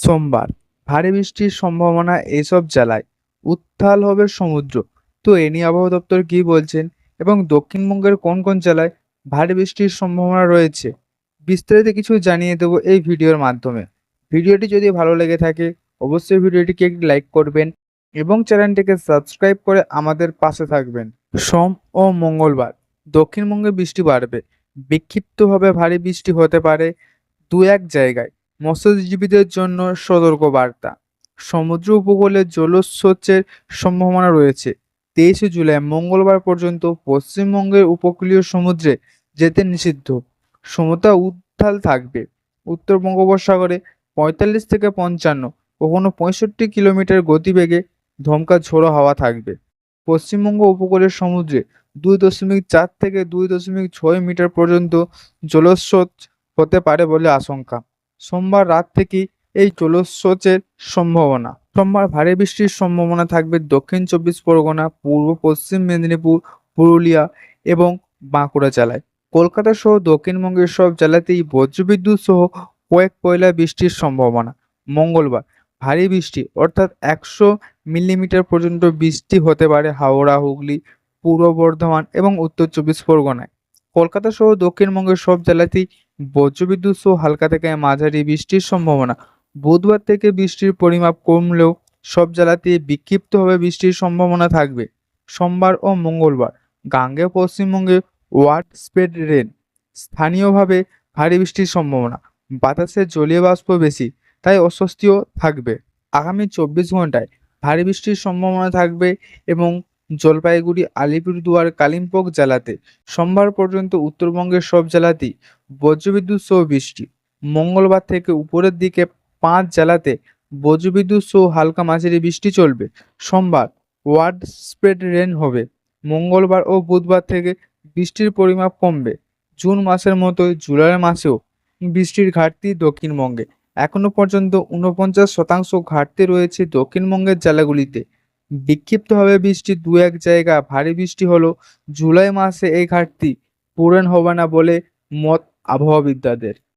সোমবার। ভারী বৃষ্টির সম্ভাবনা এসব জেলায়। উত্থাল হবে সমুদ্র। তো এ নিয়ে আবহাওয়া দপ্তর কি বলছেন এবং দক্ষিণবঙ্গের কোন কোন জেলায় ভারী বৃষ্টির সম্ভাবনা রয়েছে, বিস্তারিত কিছু জানিয়ে দেবো এই ভিডিওর মাধ্যমে। ভিডিওটি যদি ভালো লেগে থাকে, অবশ্যই ভিডিওটিকে একটি লাইক করবেন এবং চ্যানেলটিকে সাবস্ক্রাইব করে আমাদের পাশে থাকবেন। সোম ও মঙ্গলবার। দক্ষিণবঙ্গে বৃষ্টি বাড়বে। বিক্ষিপ্তভাবে ভারী বৃষ্টি হতে পারে দু এক জায়গায়। মৎস্যজীবীদের জন্য সতর্ক বার্তা সমুদ্র উপকূলে জলোচ্ছ্বাসের সম্ভাবনা রয়েছে। তেইশে জুলাই মঙ্গলবার পর্যন্ত পশ্চিমবঙ্গের উপকূলীয় সমুদ্রে যেতে নিষিদ্ধ। সমতা উত্তাল থাকবে। উত্তর বঙ্গোপসাগরে পঁয়তাল্লিশ থেকে পঞ্চান্ন, কখনো পঁয়ষট্টি কিলোমিটার গতিবেগে ধমকা ঝোড়ো হাওয়া থাকবে। পশ্চিমবঙ্গ উপকূলের সমুদ্রে দুই দশমিক চার থেকে দুই দশমিক ছয় মিটার পর্যন্ত জলোচ্ছ্বাস হতে পারে বলে আশঙ্কা। সোমবার রাত থেকেই এই জলোচ্ছ্বাসের সম্ভাবনা। সোমবার ভারী বৃষ্টির সম্ভাবনা থাকবে দক্ষিণ চব্বিশ পরগনা, পূর্ব পশ্চিম মেদিনীপুর, পুরুলিয়া এবং বাঁকুড়া জেলায়। কলকাতা সহ দক্ষিণবঙ্গের সব জেলাতেই বজ্রবিদ্যুৎ সহ কয়েক পয়লা বৃষ্টির সম্ভাবনা। মঙ্গলবার ভারী বৃষ্টি, অর্থাৎ একশো মিলিমিটার পর্যন্ত বৃষ্টি হতে পারে হাওড়া, হুগলি, পূর্ব বর্ধমান এবং উত্তর চব্বিশ পরগনায়। কলকাতা সহ দক্ষিণবঙ্গের সব জেলাতেই বজ্রবিদ্যুৎ সহ হালকা থেকে মাঝারি বৃষ্টির সম্ভাবনা। বুধবার থেকে বৃষ্টির পরিমাপ কমলেও সব জেলাতেই বিক্ষিপ্তভাবে বৃষ্টির সম্ভাবনা থাকবে। সোমবার ও মঙ্গলবার গাঙ্গেয় পশ্চিমবঙ্গে ওয়াট স্প্রেড রেন। স্থানীয়ভাবে ভারী বৃষ্টির সম্ভাবনা। বাতাসে জলীয় বাষ্প বেশি, তাই অস্বস্তিও থাকবে। আগামী চব্বিশ ঘন্টায় ভারী বৃষ্টির সম্ভাবনা থাকবে এবং জলপাইগুড়ি, আলিপুরদুয়ার, কালিম্পং জেলাতে। সোমবার পর্যন্ত উত্তরবঙ্গের সব জেলাতেই বজ্রবিদ্যুৎ সহ বৃষ্টি। মঙ্গলবার থেকে উপরের দিকে পাঁচ জেলাতে বজ্রবিদ্যুৎ সহ হালকা মাঝারি বৃষ্টি চলবে। সোমবার ওয়ার্ড স্প্রেড রেন হবে। মঙ্গলবার ও বুধবার থেকে বৃষ্টির পরিমাপ কমবে। জুন মাসের মতোই জুলাই মাসেও বৃষ্টির ঘাটতি দক্ষিণবঙ্গে। এখনও পর্যন্ত উনপঞ্চাশ শতাংশ ঘাটতি রয়েছে দক্ষিণবঙ্গের জেলাগুলিতে। বিক্ষিপ্তভাবে বৃষ্টি দু এক জায়গা, ভারী বৃষ্টি হলো জুলাই মাসে এই ঘাটতি পূরণ হবে না বলে মত আবহাওয়াবিদদের।